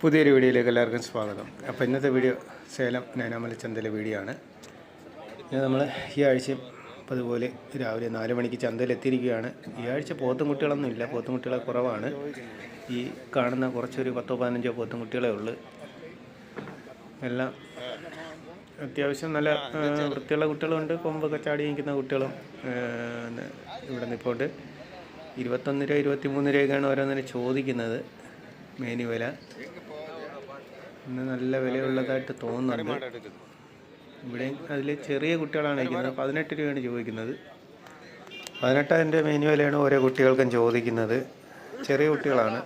പുതിയൊരു വീഡിയോയിലേക്ക് എല്ലാവർക്കും സ്വാഗതം. അപ്പോൾ ഇന്നത്തെ വീഡിയോ സേലം നൈനാമലച്ചന്തയിലെ വീഡിയോ ആണ്. ഇത് നമ്മൾ ഈ ആഴ്ച അതുപോലെ രാവിലെ നാല് മണിക്ക് ചന്തയിൽ എത്തിയിരിക്കുകയാണ്. ഈ ആഴ്ച പോത്തുംകുട്ടികളൊന്നും ഇല്ല. പോത്തുംകുട്ടികളെ കുറവാണ്. ഈ കാണുന്ന കുറച്ചൊരു പത്തോ പതിനഞ്ചോ പോത്തുംകുട്ടികളെ ഉള്ളു. എല്ലാം അത്യാവശ്യം നല്ല വൃത്തിയുള്ള കുട്ടികളുണ്ട്. കൊമ്പൊക്കെ ചാടി നിൽക്കുന്ന കുട്ടികളും ഇവിടെ നിൽപ്പോട്ട് ഇരുപത്തൊന്ന് രൂപ ഇരുപത്തി മൂന്ന് രൂപയൊക്കെയാണ് ഓരോന്നിനെ ചോദിക്കുന്നത്. മേനി വില. ഇന്ന് നല്ല വിലയുള്ളതായിട്ട് തോന്നുന്നുണ്ട്. ഇവിടെ അതിൽ ചെറിയ കുട്ടികളാണ് ഇരിക്കുന്നത്. പതിനെട്ട് രൂപയാണ് ചോദിക്കുന്നത്. പതിനെട്ടായിരം രൂപ മെയിൻ വിലയാണ് ഓരോ കുട്ടികൾക്കും ചോദിക്കുന്നത്. ചെറിയ കുട്ടികളാണ്.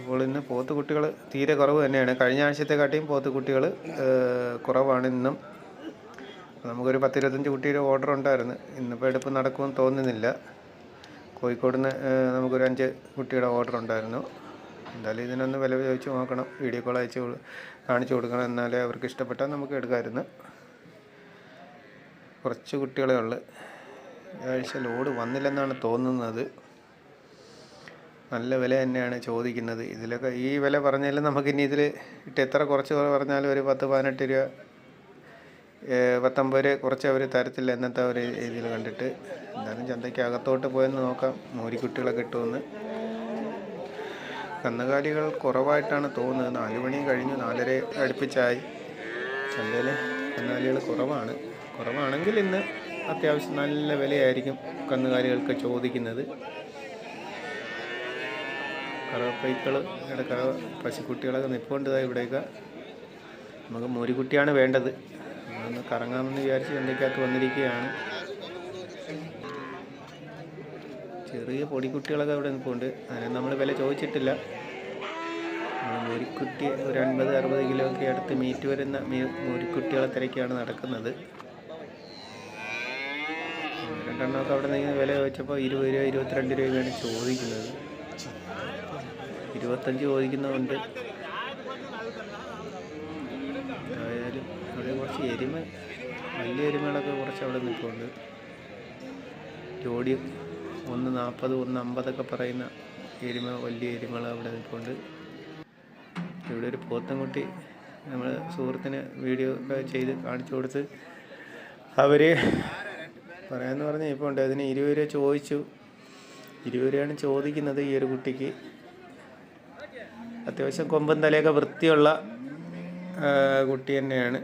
അപ്പോൾ ഇന്ന് പോത്ത് കുട്ടികൾ തീരെ കുറവ് തന്നെയാണ്. കഴിഞ്ഞ ആഴ്ചത്തെക്കാട്ടിയും പോത്ത് കുട്ടികൾ കുറവാണ് ഇന്നും. നമുക്കൊരു പത്തിരുപത്തഞ്ച് കുട്ടിയുടെ ഓർഡർ ഉണ്ടായിരുന്നു. ഇന്നിപ്പോൾ എടുപ്പ് നടക്കുമെന്ന് തോന്നുന്നില്ല. കോഴിക്കോട് നിന്ന് നമുക്കൊരു അഞ്ച് കുട്ടിയുടെ ഓർഡർ ഉണ്ടായിരുന്നു. എന്തായാലും ഇതിനൊന്ന് വില ചോദിച്ച് നോക്കണം. വീഡിയോ കോൾ അയച്ച് കാണിച്ചു കൊടുക്കണം. എന്നാലേ അവർക്ക് ഇഷ്ടപ്പെട്ടാൽ നമുക്ക് എടുക്കാമായിരുന്നു. കുറച്ച് കുട്ടികളെ ഉള്ളു. ഒരാഴ്ച ലോഡ് വന്നില്ലെന്നാണ് തോന്നുന്നത്. നല്ല വില തന്നെയാണ് ചോദിക്കുന്നത്. ഇതിലൊക്കെ ഈ വില പറഞ്ഞാലും നമുക്ക് ഇനി ഇതിൽ ഇട്ട് എത്ര കുറച്ച് പറഞ്ഞാലും ഒരു പത്ത് പതിനെട്ട് രൂപ പത്തൊമ്പത് രൂപ കുറച്ച് അവർ തരത്തില്ല എന്നത്തെ ഒരു രീതിയിൽ കണ്ടിട്ട്. എന്തായാലും ചന്തയ്ക്ക് അകത്തോട്ട് പോയെന്ന് നോക്കാം. മോരിക്കുട്ടികളെ കിട്ടുമെന്ന്. കന്നുകാലികൾ കുറവായിട്ടാണ് തോന്നുന്നത്. നാല് മണി കഴിഞ്ഞു നാലര അടുപ്പിച്ചായി. ചന്തയിൽ കന്നുകാലികൾ കുറവാണ്. കുറവാണെങ്കിൽ ഇന്ന് അത്യാവശ്യം നല്ല വിലയായിരിക്കും കന്നുകാലികൾക്ക് ചോദിക്കുന്നത്. കറവപ്പൈക്കൾ ഇടക്ക പശുക്കുട്ടികളൊക്കെ നിൽപ്പുണ്ടതാണ് ഇവിടെയൊക്കെ. നമുക്ക് മോരിക്കുട്ടിയാണ് വേണ്ടത്. നമ്മളൊന്ന് കറങ്ങാമെന്ന് വിചാരിച്ച് ചന്തയ്ക്കകത്ത് വന്നിരിക്കുകയാണ്. ചെറിയ പൊടിക്കുട്ടികളൊക്കെ അവിടെ നിൽപ്പുണ്ട്. അതിന് നമ്മൾ വില ചോദിച്ചിട്ടില്ല. മുരിക്കുട്ടി ഒരു അൻപത് അറുപത് കിലോ ഒക്കെ അടുത്ത് മീറ്റ് വരുന്ന മോരിക്കുട്ടികളെ തിരക്കാണ് നടക്കുന്നത്. രണ്ടെണ്ണമൊക്കെ അവിടെ നിന്ന് വില ചോദിച്ചപ്പോൾ ഇരുപത് രൂപ ഇരുപത്തിരണ്ട് രൂപയാണ് ചോദിക്കുന്നത്. ഇരുപത്തഞ്ച് ചോദിക്കുന്നതുകൊണ്ട് അവിടെ കുറച്ച് എരുമ വലിയ എരുമകളൊക്കെ കുറച്ച് അവിടെ നിൽപ്പുണ്ട്. ജോഡി ഒന്ന് നാൽപ്പത് ഒന്ന് അമ്പതൊക്കെ പറയുന്ന എരുമ വലിയ എരുമകൾ അവിടെ നിൽപ്പുണ്ട്. ഇവിടെ ഒരു പോത്തൻകുട്ടി നമ്മൾ സുഹൃത്തിന് വീഡിയോ ഒക്കെ ചെയ്ത് കാണിച്ചു കൊടുത്ത് അവർ പറയാമെന്ന് പറഞ്ഞ് ഇപ്പോൾ ഉണ്ട്. അതിന് ഇരുപത് രൂപ ചോദിച്ചു. ഇരുപത് രൂപയാണ് ചോദിക്കുന്നത് ഈ ഒരു കുട്ടിക്ക്. അത്യാവശ്യം കൊമ്പും തലയൊക്കെ വൃത്തിയുള്ള കുട്ടി തന്നെയാണ്.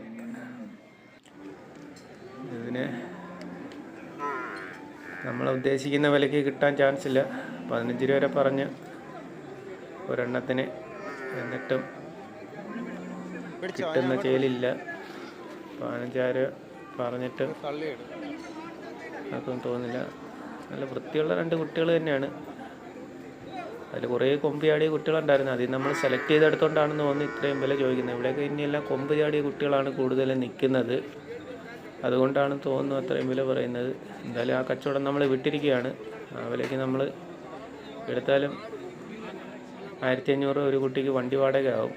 ഇതിന് നമ്മൾ ഉദ്ദേശിക്കുന്ന വിലയ്ക്ക് കിട്ടാൻ ചാൻസ് ഇല്ല. പതിനഞ്ച് രൂപ വരെ പറഞ്ഞ് ഒരെണ്ണത്തിന് എന്നിട്ടും കിട്ടുന്ന ചേലില്ല പതിനഞ്ചായിരം പറഞ്ഞിട്ട് അതൊന്നും തോന്നില്ല നല്ല വൃത്തിയുള്ള രണ്ട് കുട്ടികൾ തന്നെയാണ്. അതിൽ കുറേ കൊമ്പ് ചാടിയ കുട്ടികളുണ്ടായിരുന്നു. അതിൽ നമ്മൾ സെലക്ട് ചെയ്തെടുത്തോണ്ടാണെന്ന് തോന്നുന്നു ഇത്രയും വില ചോദിക്കുന്നത്. ഇവിടെയൊക്കെ ഇനിയെല്ലാം കൊമ്പ് ചാടിയ കുട്ടികളാണ് കൂടുതലും നിൽക്കുന്നത് അതുകൊണ്ടാണ് തോന്നുന്നു അത്രയും വില പറയുന്നത്. എന്തായാലും ആ കച്ചവടം നമ്മൾ വിട്ടിരിക്കുകയാണ്. ആ വിലയ്ക്ക് നമ്മൾ എടുത്താലും ആയിരത്തി അഞ്ഞൂറ് ഒരു കുട്ടിക്ക് വണ്ടി വാടക ആവും.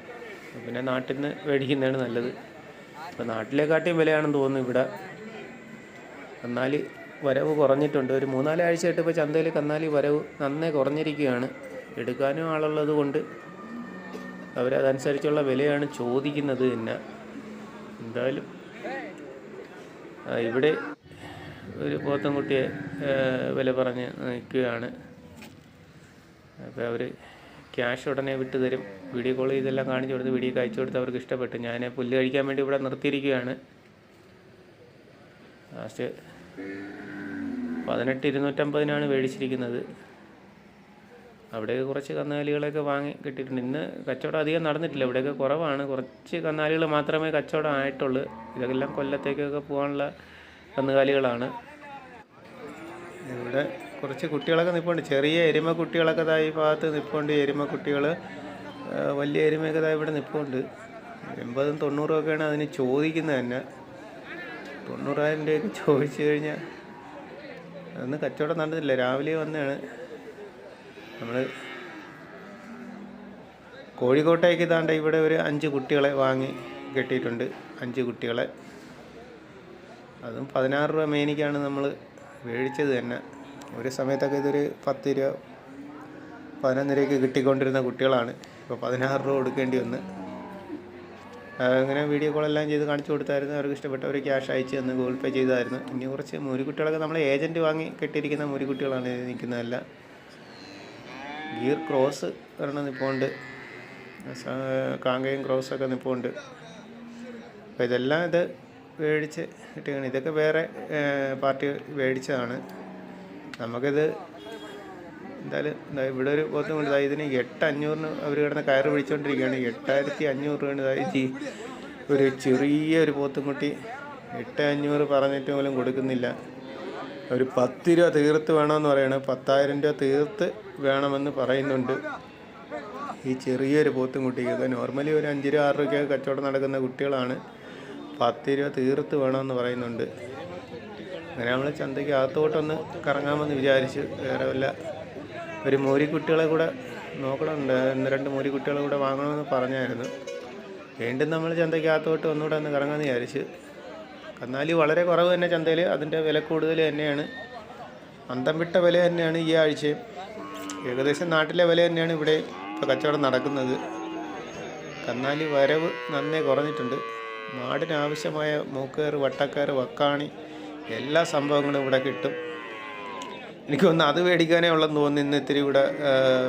പിന്നെ നാട്ടിൽ നിന്ന് മേടിക്കുന്നതാണ് നല്ലത്. നാട്ടിലെ നാട്ടിലെക്കാട്ടിയും വിലയാണെന്ന് തോന്നുന്നു ഇവിടെ. കന്നാലി വരവ് കുറഞ്ഞിട്ടുണ്ട്. ഒരു മൂന്നാൽ ആഴ്ചയായിട്ട് ഇപ്പോൾ ചന്തയിൽ കന്നാലി വരവ് നന്നേ കുറഞ്ഞിരിക്കുകയാണ്. എടുക്കാനും ആളുള്ളത് കൊണ്ട് അവരതനുസരിച്ചുള്ള വിലയാണ് ചോദിക്കുന്നത് തന്നെ. എന്തായാലും ഇവിടെ ഒരു പോത്തൻകുട്ടിയെ കുട്ടിയെ വില പറഞ്ഞ് നിൽക്കുകയാണ്. അപ്പോൾ അവർ ക്യാഷ് ഉടനെ വിട്ട് തരും. വീഡിയോ കോൾ ചെയ്തെല്ലാം കാണിച്ചു കൊടുത്ത് വീഡിയോ അയച്ചു കൊടുത്ത് അവർക്ക് ഇഷ്ടപ്പെട്ടു. ഞാൻ പുല്ല് കഴിക്കാൻ വേണ്ടി ഇവിടെ നിർത്തിയിരിക്കുകയാണ്. ലാസ്റ്റ് പതിനെട്ട് ഇരുന്നൂറ്റമ്പതിനാണ് മേടിച്ചിരിക്കുന്നത്. അവിടെയൊക്കെ കുറച്ച് കന്നുകാലികളൊക്കെ വാങ്ങി കിട്ടിയിട്ടുണ്ട്. ഇന്ന് കച്ചവടം അധികം നടന്നിട്ടില്ല. ഇവിടെയൊക്കെ കുറവാണ്. കുറച്ച് കന്നുകാലികൾ മാത്രമേ കച്ചവടം ആയിട്ടുള്ളൂ. ഇതെല്ലാം കൊല്ലത്തേക്കൊക്കെ പോകാനുള്ള കന്നുകാലികളാണ്. ഇവിടെ കുറച്ച് കുട്ടികളൊക്കെ നിൽപ്പുണ്ട് ചെറിയ എരുമ കുട്ടികളൊക്കെ ഇതായി ഭാഗത്ത് നിൽപ്പുണ്ട് എരുമ കുട്ടികൾ വലിയ എരുമയൊക്കെ ഇതായി ഇവിടെ നിൽപ്പുണ്ട് എൺപതും തൊണ്ണൂറും ഒക്കെയാണ് അതിന് ചോദിക്കുന്നത് തന്നെ. തൊണ്ണൂറായിരം രൂപയൊക്കെ ചോദിച്ചു കഴിഞ്ഞാൽ അന്ന് കച്ചവടം നടന്നില്ല രാവിലെ വന്നതാണ് നമ്മൾ കോഴിക്കോട്ടേക്ക് ഇതാണ്ട് ഇവിടെ ഒരു അഞ്ച് കുട്ടികളെ വാങ്ങി കെട്ടിയിട്ടുണ്ട്. അഞ്ച് കുട്ടികളെ. അതും പതിനാറ് രൂപ മേനിക്കാണ് നമ്മൾ മേടിച്ചത് തന്നെ. ഒരു സമയത്തൊക്കെ ഇതൊരു പത്ത് രൂപ പതിനൊന്ന് രൂപയ്ക്ക് കിട്ടിക്കൊണ്ടിരുന്ന കുട്ടികളാണ്. ഇപ്പോൾ പതിനാറ് രൂപ കൊടുക്കേണ്ടി വന്ന്. അങ്ങനെ വീഡിയോ കോളെല്ലാം ചെയ്ത് കാണിച്ചു കൊടുത്തായിരുന്നു. അവർക്ക് ഒരു ക്യാഷ് അയച്ച് തന്ന് ഗൂഗിൾ പേ ചെയ്തായിരുന്നു. ഇനി കുറച്ച് മുരുകുട്ടികളൊക്കെ നമ്മൾ ഏജന്റ് വാങ്ങി കെട്ടിയിരിക്കുന്ന മുരുകുട്ടികളാണ് നിൽക്കുന്നതല്ല നിൽക്കുന്നതെല്ലാം. ഗിയർ ക്രോസ് ഒരെണ്ണം നിൽപ്പുണ്ട് കാങ്കയും ക്രോസൊക്കെ നിൽപ്പുണ്ട് അപ്പോൾ ഇതെല്ലാം ഇത് മേടിച്ച് കിട്ടിയാണ് ഇതൊക്കെ വേറെ പാർട്ടി മേടിച്ചതാണ് നമുക്കിത് എന്തായാലും ഇവിടെ ഒരു ബോധം കൊണ്ട് അതായത് ഇതിന് എട്ട് അഞ്ഞൂറിന് അവർ കിടന്ന് കയറ് പിടിച്ചുകൊണ്ടിരിക്കുകയാണ് എട്ടായിരത്തി അഞ്ഞൂറ് രൂപയാണ് ഈ ഒരു ചെറിയ ഒരു പോത്തുംകുട്ടി എട്ട് അഞ്ഞൂറ് പറഞ്ഞിട്ട് പോലും കൊടുക്കുന്നില്ല. ഒരു പത്ത് രൂപ തീർത്ത് വേണമെന്ന് പറയണം. പത്തായിരം രൂപ തീർത്ത് വേണമെന്ന് പറയുന്നുണ്ട്. ഈ ചെറിയൊരു പോത്തും കുട്ടിക്കൊക്കെ നോർമലി ഒരു അഞ്ച് രൂപ ആറ് രൂപയ്ക്കൊക്കെ കച്ചവടം നടക്കുന്ന കുട്ടികളാണ്. പത്ത് രൂപ തീർത്ത് വേണമെന്ന് പറയുന്നുണ്ട്. അങ്ങനെ നമ്മൾ ചന്തയ്ക്ക് അകത്തോട്ടൊന്ന് കറങ്ങാമെന്ന് വിചാരിച്ച് വേറെ വല്ല ഒരു മോരിക്കുട്ടികളെ കൂടെ നോക്കണമുണ്ട് ഒന്ന് രണ്ട് മോരിക്കുട്ടികളെ കൂടെ വാങ്ങണമെന്ന് പറഞ്ഞായിരുന്നു. വീണ്ടും നമ്മൾ ചന്തയ്ക്ക് അകത്തോട്ട് ഒന്നുകൂടെ ഒന്ന് കറങ്ങാമെന്ന് വിചാരിച്ചു കന്നാലി വളരെ കുറവ് തന്നെ ചന്തയിൽ അതിന്റെ വില കൂടുതൽ തന്നെയാണ്. അന്തം വിട്ട വില തന്നെയാണ് ഈ ആഴ്ചയും. ഏകദേശം നാട്ടിലെ വില തന്നെയാണ് ഇവിടെ ഇപ്പോൾ കച്ചവടം നടക്കുന്നത്. കന്നാലി വരവ് നന്നേ കുറഞ്ഞിട്ടുണ്ട്. നാടിനാവശ്യമായ ആവശ്യമായ വട്ടക്കയർ വക്കാണി എല്ലാ സംഭവങ്ങളും ഇവിടെ കിട്ടും. എനിക്ക് തോന്നുന്നു അത് മേടിക്കാനേ ഉള്ളെന്ന് തോന്നുന്നു ഇന്ന് ഇത്തിരി ഇവിടെ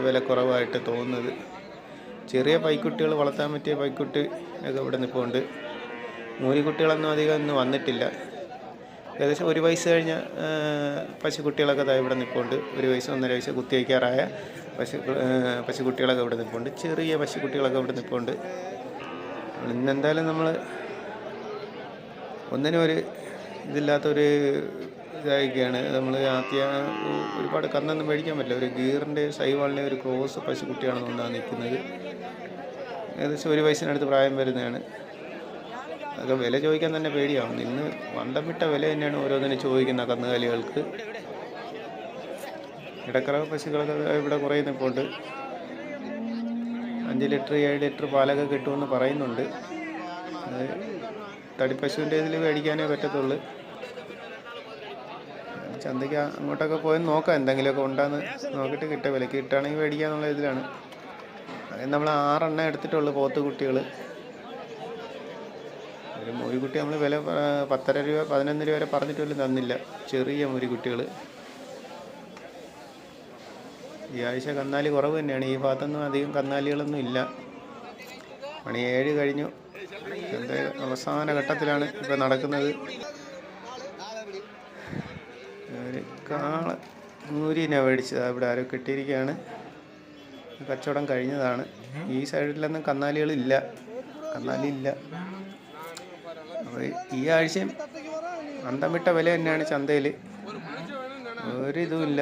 വില കുറവായിട്ട് തോന്നുന്നത്. ചെറിയ പൈക്കുട്ടികൾ വളർത്താൻ പറ്റിയ പൈക്കുട്ടി ഒക്കെ ഇവിടെ നിൽപ്പുണ്ട് മൂലിക്കുട്ടികളൊന്നും അധികം ഇന്ന് വന്നിട്ടില്ല. ഏകദേശം ഒരു വയസ്സ് കഴിഞ്ഞ പശുക്കുട്ടികളൊക്കെ ദാ ഇവിടെ നിൽപ്പുണ്ട് ഒരു വയസ്സ് ഒന്നര വയസ്സ് കുത്തിവയ്ക്കാറായ പശു പശുക്കുട്ടികളൊക്കെ ഇവിടെ നിൽപ്പുണ്ട് ചെറിയ പശുക്കുട്ടികളൊക്കെ ഇവിടെ നിൽപ്പുണ്ട് ഇന്നെന്തായാലും നമ്മൾ ഒന്നിനും ഒരു ഇതില്ലാത്തൊരു ഇതായിരിക്കുകയാണ്. നമ്മൾ ആദ്യ ഒരുപാട് കന്നൊന്നും മേടിക്കാൻ പറ്റില്ല. ഒരു ഗീറിന്റെ സൈവാളിന്റെ ഒരു ക്രോസ് പശുക്കുട്ടിയാണെന്ന് ഒന്നാണ് നിൽക്കുന്നത്. ഏകദേശം ഒരു വയസ്സിനടുത്ത് പ്രായം വരുന്നതാണ്. അതൊക്കെ വില ചോദിക്കാൻ തന്നെ പേടിയാവും ഇന്ന് വണ്ടമിട്ട വില തന്നെയാണ് ഓരോന്നിനും ചോദിക്കുന്ന കന്നുകാലികൾക്ക്. ഇടക്കറ പശുക്കളൊക്കെ ഇവിടെ കുറേ നിൽപ്പുണ്ട് അഞ്ച് ലിറ്റർ ഏഴ് ലിറ്റർ പാലൊക്കെ കിട്ടുമെന്ന് പറയുന്നുണ്ട്. തടിപ്പശുവിന്റെ ഇതിൽ മേടിക്കാനേ പറ്റത്തുള്ളൂ. ചന്തയ്ക്ക് അങ്ങോട്ടൊക്കെ പോയി നോക്കാം. എന്തെങ്കിലുമൊക്കെ ഉണ്ടാന്ന് നോക്കിയിട്ട് കിട്ടുക വിലക്ക് കിട്ടുകയാണെങ്കിൽ മേടിക്കാന്നുള്ള ഇതിലാണ്. അതായത് നമ്മൾ ആറെണ്ണം എടുത്തിട്ടുള്ളൂ പോത്ത് കുട്ടികൾ ഒരു മുരിക്കുട്ടി നമ്മൾ വില പത്തര രൂപ പതിനൊന്ന് രൂപ വരെ പറഞ്ഞിട്ട് പോലും തന്നില്ല. ചെറിയ മുരിക്കുട്ടികൾ ഈ ആഴ്ച കന്നാലി കുറവ് തന്നെയാണ്. ഈ ഭാഗത്തൊന്നും അധികം കന്നാലികളൊന്നും ഇല്ല. മണി ഏഴ് കഴിഞ്ഞു. എന്റെ അവസാന ഘട്ടത്തിലാണ് ഇപ്പം നടക്കുന്നത്. കാള മൂരിനെ മേടിച്ചത്. ഇവിടെ ആരോ കെട്ടിയിരിക്കുകയാണ് കച്ചവടം കഴിഞ്ഞതാണ്. ഈ സൈഡിലൊന്നും കന്നാലികളില്ല. കന്നാലി ഇല്ല അപ്പോൾ ഈ ആഴ്ചയും അന്തം വിട്ട വില തന്നെയാണ് ചന്തയിൽ. ഒരിതുമില്ല.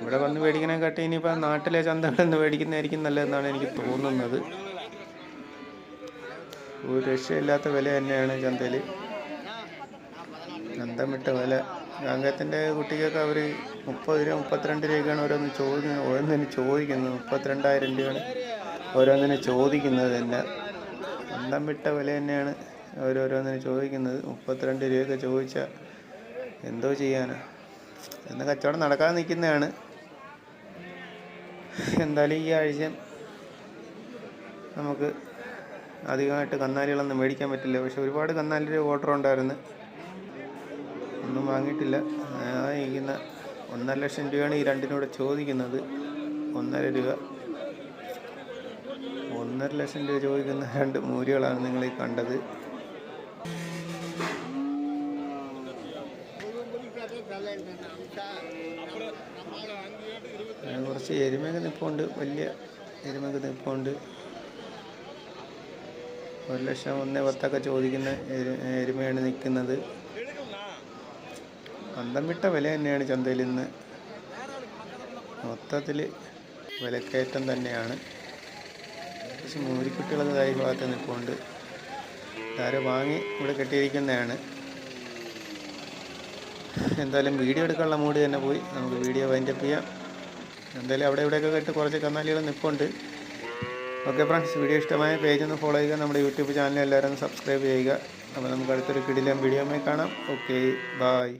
ഇവിടെ വന്ന് മേടിക്കണേക്കാട്ടി ഇനിയിപ്പോൾ നാട്ടിലെ ചന്തകളിൽ നിന്ന് മേടിക്കുന്നതായിരിക്കും നല്ലതെന്നാണ് എനിക്ക് തോന്നുന്നത്. ഒരു രക്ഷയില്ലാത്ത വില തന്നെയാണ് ചന്തയിൽ. അന്തം വിട്ട വില. ഗാംഗത്തിന്റെ കുട്ടിക്കൊക്കെ അവർ മുപ്പത് രൂപ മുപ്പത്തിരണ്ട് രൂപയ്ക്കാണ് ഓരോന്ന് ചോദിക്കുന്നത്. ഓരോന്നിന് ചോദിക്കുന്നത്. മുപ്പത്തിരണ്ടായിരം രൂപയാണ് ഓരോന്നിന് ചോദിക്കുന്നത് തന്നെ. അന്തം വിട്ട വില തന്നെയാണ് ഓരോരോന്നിന് ചോദിക്കുന്നത്. മുപ്പത്തിരണ്ട് രൂപയൊക്കെ ചോദിച്ചാൽ എന്തോ ചെയ്യാനാ. എന്ന കച്ചവടം നടക്കാതെ നിൽക്കുന്നതാണ്. എന്തായാലും ഈ ആഴ്ച നമുക്ക് അധികമായിട്ട് കന്നാലികളൊന്നും മേടിക്കാൻ പറ്റില്ല. പക്ഷെ ഒരുപാട് കന്നാലിയുടെ ഓർഡർ ഉണ്ടായിരുന്നു. ഒന്നും വാങ്ങിയിട്ടില്ല. ഇരിക്കുന്ന ഒന്നര ലക്ഷം രൂപയാണ് ഈ രണ്ടിനൂടെ ചോദിക്കുന്നത്. ഒന്നര രൂപ. ഒന്നര ലക്ഷം രൂപ ചോദിക്കുന്ന രണ്ട് മൂരികളാണ് നിങ്ങൾ ഈ കണ്ടത്. കുറച്ച് എരുമയൊക്കെ നിൽപ്പുണ്ട് വലിയ എരുമയൊക്കെ നിൽപ്പുണ്ട് ഒരു ലക്ഷം ഒന്നേ പത്തൊക്കെ ചോദിക്കുന്ന എരു- എരുമയാണ് നിൽക്കുന്നത്. അന്തം വിട്ട വില തന്നെയാണ് ചന്തയിൽ ഇന്ന്. മൊത്തത്തിൽ വിലക്കയറ്റം തന്നെയാണ്. പക്ഷെ മൂരിക്കുട്ടികളൊക്കെ ഈ ഭാഗത്ത് നിൽപ്പുണ്ട്. ഇതാരോ വാങ്ങി ഇവിടെ കെട്ടിയിരിക്കുന്നതാണ്. എന്തായാലും വീഡിയോ എടുക്കാനുള്ള മൂഡ് തന്നെ പോയി. നമുക്ക് വീഡിയോ വൈൻഡപ്പ് ചെയ്യാം. എന്തായാലും അവിടെ ഇവിടെയൊക്കെ കേട്ട് കുറച്ച് കന്നാലികൾ നിൽപ്പുണ്ട്. ഓക്കെ ഫ്രണ്ട്സ് വീഡിയോ ഇഷ്ടമായ പേജ് ഒന്ന് ഫോളോ ചെയ്യുക. നമ്മുടെ യൂട്യൂബ് ചാനൽ എല്ലാവരും സബ്സ്ക്രൈബ് ചെയ്യുക. അപ്പോൾ നമുക്ക് അടുത്തൊരു കിടിലം വീഡിയോമായി കാണാം. Okay bye